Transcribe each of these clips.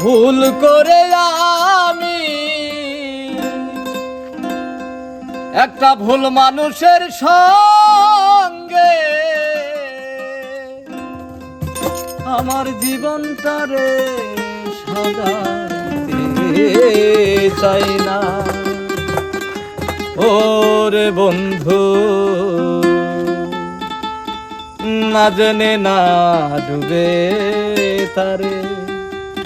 ভুল করে আমি একটা ভুল মানুষের সঙ্গে আমার জীবনটারে সাজাতে চাই না। ওরে বন্ধু, না জেনে না ডুবে তারে।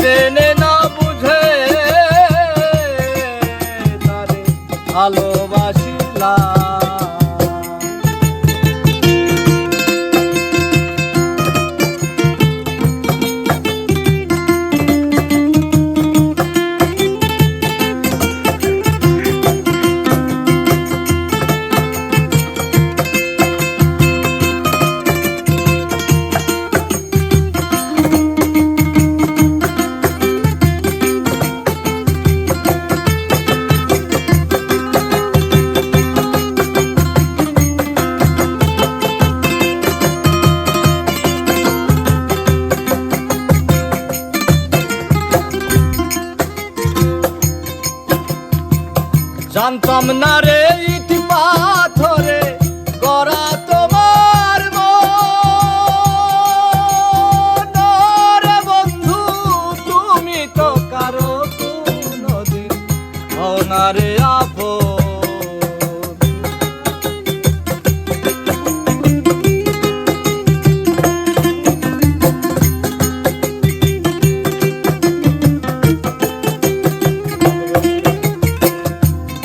জেনে না বুঝে তারে ভালোবাসিলাম জানতাম না রে ইটি পাথরে করা তোমার। রে বন্ধু তুমি তো কারও রে আপন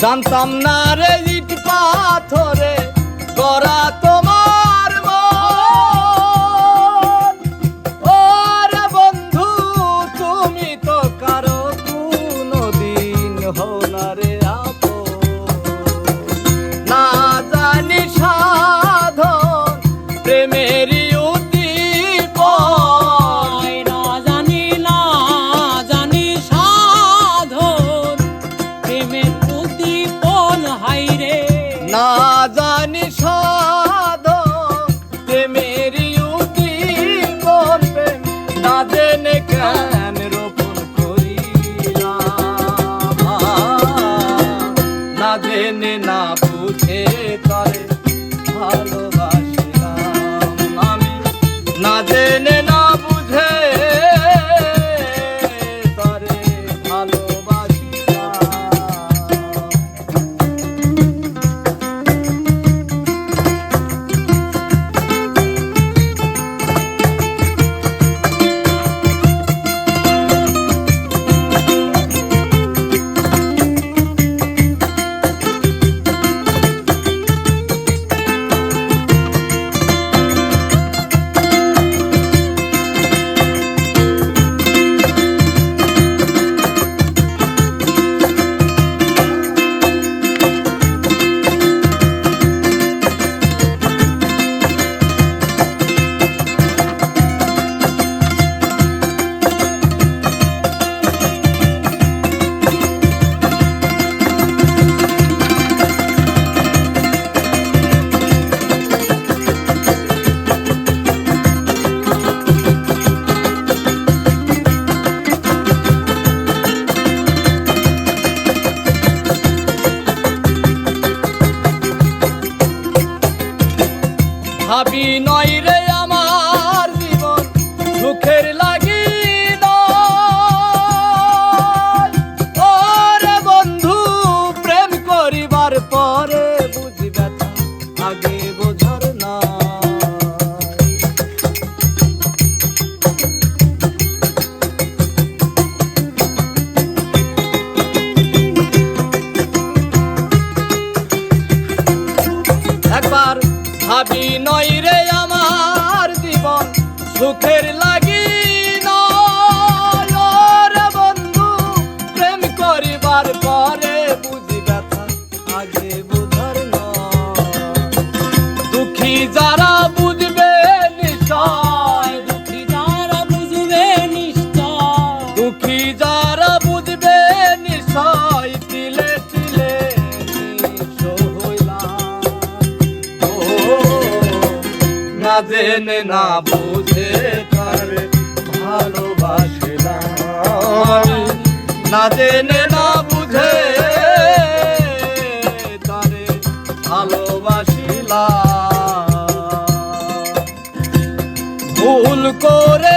জানতাম না রে না অভিনয় ಆಗಿ দেন না বুঝে তার ভালোবাসলাম। না দেন না বুঝে তারে ভালোবাসিলাম। ভুল করে